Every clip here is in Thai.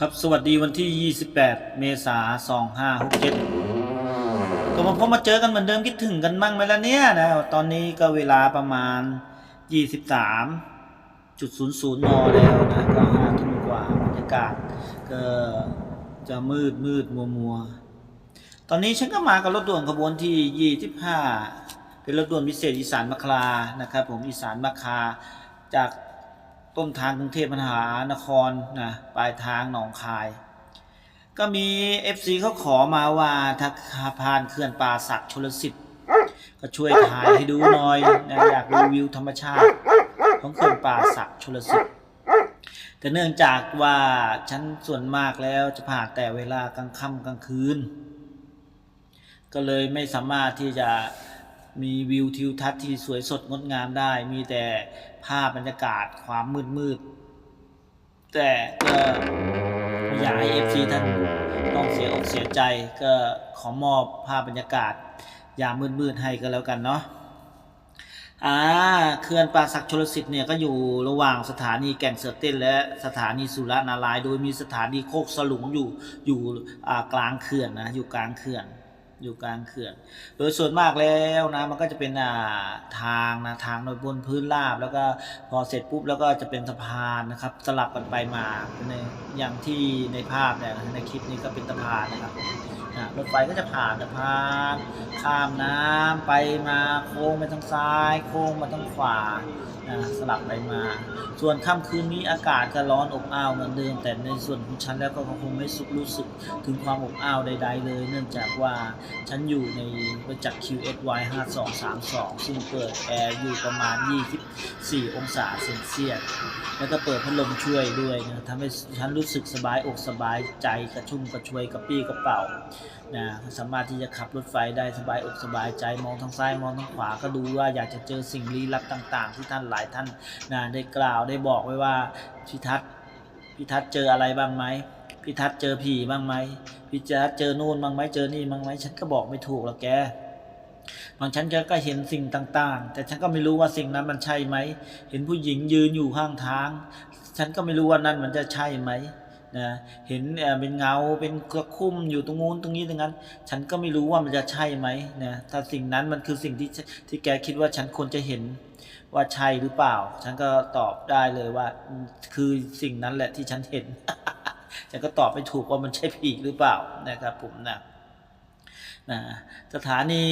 ครับสวัสดีวันที่ 28 เมษายน2567ก็มาพบมาเจอกันเหมือนเดิมคิดถึงกันบ้างไหมล่ะเนี่ยนะตอนนี้ก็เวลาประมาณ 23.00 น แล้วนะก็ห้าทุ่มกว่าบรรยากาศก็จะมืดมืดมัวมัวตอนนี้ฉันก็มากับรถด่วนขบวนที่ 25 เป็นรถด่วนพิเศษอีสานมะคลานะครับผมอีสานมะคาจาก ต้นทางกรุงเทพมหานครนะปลายทางหนองคาย ก็มี FC เขาขอมาว่าถ้าผ่านเขื่อนป่าศักชลสิทธิ์ก็ช่วยถ่ายให้ดูหน่อยนะอยากดูวิวธรรมชาติ ของเขื่อนป่าศักชลสิทธิ์แต่เนื่องจากว่าฉันส่วนมากแล้วจะผ่านแต่เวลากลางค่ำกลางคืน ก็เลยไม่สามารถที่จะ มีวิวทิวทัศน์ที่สวยสดงดงามได้ มีแต่ภาพบรรยากาศความมืดมืด แต่ก็ไม่อยากให้เอฟซีท่านต้องเสียอกเสียใจก็ขอมอบภาพบรรยากาศยามมืดๆให้ก็แล้วกันเนาะอ่าเขื่อนป่าศักชลสิทธิ์เนี่ยก็อยู่ระหว่างสถานีแก่งเสือเต้น และสถานีสุรนาราย โดยมีสถานีโคกสลุงอยู่อยู่อ่ากลางเขื่อนนะอยู่กลางเขื่อน อยู่กลางเขื่อน โดยส่วนมากแล้วนะมันก็จะเป็นอ่าทางนะทางโดยบนพื้นราบ แล้วก็พอเสร็จปุ๊บแล้วก็จะเป็นสะพานนะครับ สลับกันไปมาในอย่างที่ในภาพเนี่ยในคลิปนี้ก็เป็นสะพานนะครับรถไฟก็จะผ่านสะพานข้ามน้ำไปมาโค้งไปทางซ้าย โค้งมาทางขวาสลับไปมา ส่วนค่ำคืนนี้อากาศก็ร้อนอบอ้าวเหมือนเดิม แต่ในส่วนของฉันแล้วก็คงไม่สุขรู้สึกถึงความอบอ้าวใด ๆ เลย เนื่องจากว่าฉันอยู่ในบริจัก QSY 5232 ซึ่งเปิดแอร์อยู่ประมาณ 24 องศาเซนเซียส แล้วก็เปิดพัดลมช่วยด้วยนะทำให้ฉันรู้สึกสบายอกสบายใจกระชุ่มกระชวยกระปี้กระเป๋านะสามารถที่จะขับรถไฟได้สบายอกสบายใจมองทางซ้ายมองทางขวาก็ดูว่าอยากจะเจอสิ่งลี้ลับต่างๆ ที่ท่านหลายท่านนะได้กล่าวได้บอกไว้ว่าพิทัศน์พิทัศน์เจออะไรบ้างไหม พิทัศน์เจอผีบ้างไหมพิทัศน์เจอนู่นบ้างไหมเจอนี่บ้างไหมฉันก็บอกไม่ถูกหรอกแกบางฉันก็เห็นสิ่งต่างๆ แต่ฉันก็ไม่รู้ว่าสิ่งนั้นมันใช่ไหม เห็นผู้หญิงยืนอยู่ข้างทาง ฉันก็ไม่รู้ว่านั่นมันจะใช่ไหมนะเห็นเป็นเงาเป็นกระคุ้มอยู่ตรงนู้นตรงนี้ตรงนั้น ฉันก็ไม่รู้ว่ามันจะใช่ไหมนะถ้าสิ่งนั้นมันคือสิ่งที่ที่แกคิดว่าฉันควรจะเห็นว่าใช่หรือเปล่า ฉันก็ตอบได้เลยว่า คือสิ่งนั้นแหละที่ฉันเห็น ก็ตอบไม่ถูกว่ามันใช่ผีหรือเปล่านะครับผมนะนะสถานี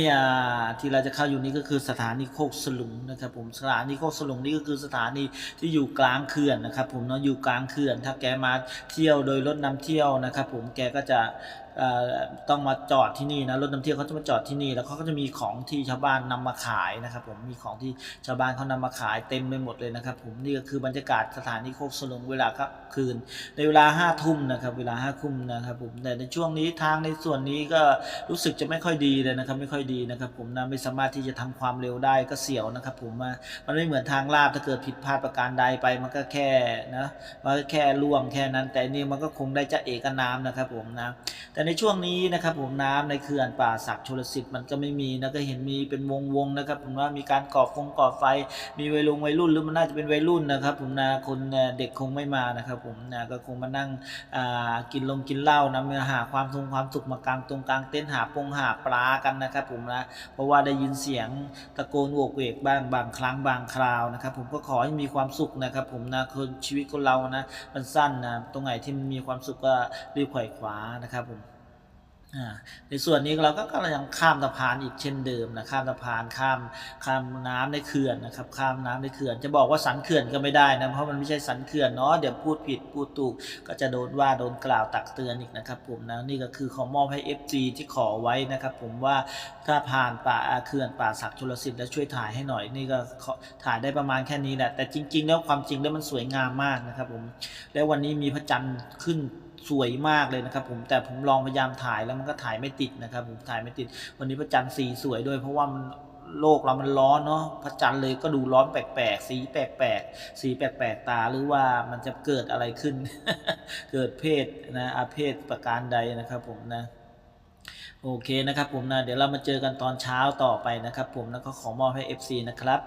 ที่เราจะเข้าอยู่นี้ก็คือสถานีโคกสลุงนะครับผมสถานีโคกสลุงนี่ก็คือสถานีที่อยู่กลางเขื่อนนะครับผมเนาะอยู่กลางเขื่อน ถ้าแกมาเที่ยวโดยรถนำเที่ยวนะครับผมแกก็จะ ต้องมาจอดที่นี่นะรถนำเที่ยวเขาจะมาจอดที่นี่ แล้วเขาก็จะมีของที่ชาวบ้านนำมาขายนะครับ ผมมีของที่ชาวบ้านเขานำมาขายเต็มไปหมดเลยนะครับผมนี่ก็คือบรรยากาศสถานีโคกสลุงเวลาครับคืน ในเวลาห้าทุ่มนะครับ เวลาห้าทุ่มนะครับผมแต่ในช่วงนี้ทางในส่วนนี้ก็รู้สึกจะไม่ค่อยดีเลยนะครับ ไม่ค่อยดีนะครับ ผมนะไม่สามารถที่จะทำความเร็วได้ก็เสียวนะครับ ผมมันไม่เหมือนทางลาบถ้าเกิดผิดพลาดประการใดไป มันก็แค่นะมันก็แค่ล่วงแค่นั้น แต่นี่มันก็คงได้จะเอกน้ำนะครับ ผมนะ แต่ในช่วงนี้นะครับผมน้ำในเขื่อนป่าศักดิ์ชลสิทธิ์มันก็ไม่มีนะก็เห็นมีเป็นวงวงๆนะครับผมว่ามีการก่อฟงก่อไฟ มีวัยรุ่นวัยรุ่นหรือมันน่าจะเป็นวัยรุ่นนะครับผมนะคนเด็กคงไม่มานะครับผมนะก็คงมานั่งกินลงกินเหล้านะมาหาความทรงความสุขมากลางตรงกลางเต้นท์หาปงหาปลากันนะครับผมนะเพราะว่าได้ยินเสียงตะโกนโวกเวกบ้างบางครั้งบางคราวนะครับผมก็ขอให้มีความสุขนะครับผมนะคนชีวิตคนเรานะมันสั้นนะตรงไหนที่มันมีความสุขก็รีบไขว่คว้านะครับผม ในส่วนนี้เราก็กำลังข้ามสะพานอีกเช่นเดิมนะข้ามสะพานข้ามข้ามน้ำในเขื่อนนะครับข้ามน้ำในเขื่อน จะบอกว่าสันเขื่อนก็ไม่ได้นะเพราะมันไม่ใช่สันเขื่อนเนาะเดี๋ยวพูดผิดพูดถูกก็จะโดนว่าโดนกล่าวตักเตือนอีกนะครับผมนะนี่ก็คือขอมอบให้ FG ที่ขอไว้นะครับผมว่าถ้าผ่านป่าเขื่อนป่าศักดิ์ชลสิทธิ์แล้วช่วยถ่ายให้หน่อยนี่ก็ถ่ายได้ประมาณแค่นี้แหละแต่จริง ๆ แล้วความจริงแล้วมันสวยงามมากนะครับผมแล้ววันนี้มีพระจันทร์ขึ้น สวยมากเลยนะครับ ผมแต่ผมลองพยายามถ่ายแล้วมันก็ถ่ายไม่ติดนะครับ ผมถ่ายไม่ติด วันนี้พระจันทร์สีสวยด้วยเพราะว่ามันโลกเรามันร้อนเนาะพระจันทร์เลยก็ดูร้อนแปลกๆ สีแปลกๆ สีแปลกๆ ตาหรือว่ามันจะเกิดอะไรขึ้น เกิดเพศนะอาเพศประการใดนะครับ ผมนะโอเคนะครับผมนะเดี๋ยวเรามาเจอกันตอนเช้าต่อไปนะครับ ผมแล้วก็ขอมอบให้ FC นะครับ